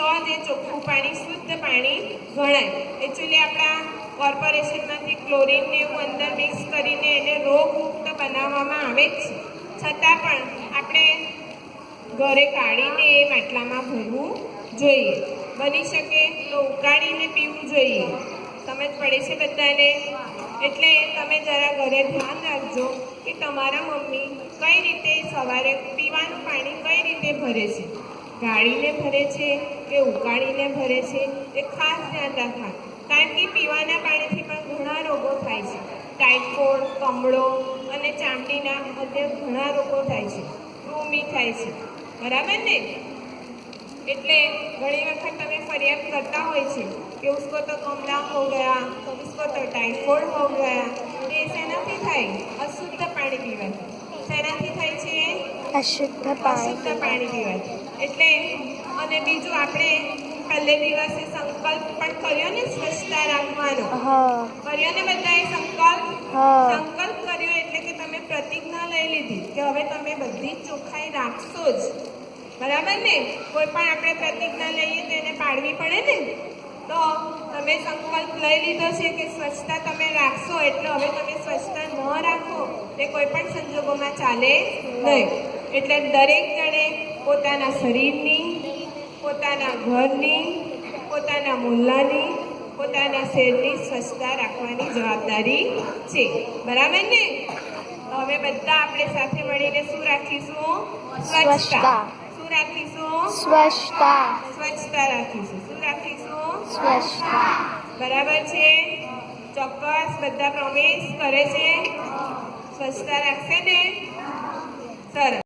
તો જ એ ચોખ્ખું પાણી, શુદ્ધ પાણી ગણાય એકચ્યુઅલી આપણા કોર્પોરેશનમાંથી ક્લોરીનને એવું અંદર મિક્સ કરીને એને રોગમુક્ત બનાવવામાં આવે જ છતાં પણ આપણે ઘરે કાઢીને એ માટલામાં ભરવું જોઈએ. બની શકે તો ઉકાળીને પીવું જોઈએ. સમજ પડે છે બધાને? એટલે તમે જરા ઘરે ધ્યાન રાખજો કે તમારા મમ્મી કઈ રીતે સવારે પીવાનું પાણી કઈ રીતે ભરે છે. ગાળીને ભરે છે કે ઉકાળીને ભરે છે એ ખાસ ધ્યાન રાખવા કારણ કે પીવાના પાણીથી પણ ઘણા રોગો થાય છે. ટાઇફોઇડ, કમળો અને ચામડીના અત્યારે ઘણા રોગો થાય છે. કૃમિ થાય છે. બરાબર ને? એટલે ઘણી વખત તમે ફરિયાદ કરતા હોય છે કે ઉસકો તો કમલા હો ગયા, તો ઉસકો તો ટાઇફોઇડ હો ગયા. એ શેનાથી થાય? અશુદ્ધ પાણી પીવાથી. શેનાથી થાય છે? અશુદ્ધ પાણી પાણી એટલે અને બીજું આપણે પહેલે દિવસે સંકલ્પ પણ કર્યો ને સ્વચ્છતા રાખવાનો. કર્યો ને બધાએ સંકલ્પ? સંકલ્પ કર્યો એટલે કે તમે પ્રતિજ્ઞા લઈ લીધી કે હવે તમે બધી જ ચોખ્ખાઈ રાખશો જ. બરાબર ને? કોઈ પણ આપણે પ્રતિજ્ઞા લઈએ તો એને પાડવી પડે ને? તો તમે સંકલ્પ લઈ લીધો છે કે સ્વચ્છતા તમે રાખશો એટલે હવે તમે સ્વચ્છતા ન રાખો તે કોઈ પણ સંજોગોમાં ચાલે નહીં. એટલે દરેક જણે પોતાના શરીરની પોતાના ઘરની પોતાના મુલ્લાની પોતાના શેરની સ્વચ્છતા રાખવાની જવાબદારી છે. બરાબર ને? હવે બધા આપણે સાથે મળીને શું રાખીશું? સ્વચ્છતા. શું રાખીશું? સ્વચ્છતા. સ્વચ્છતા રાખીશું. શું રાખીશું? સ્વચ્છતા. બરાબર છે? ચોક્કસ બધા પ્રોમિસ કરે છે. સ્વચ્છતા રાખશે ને? સરસ.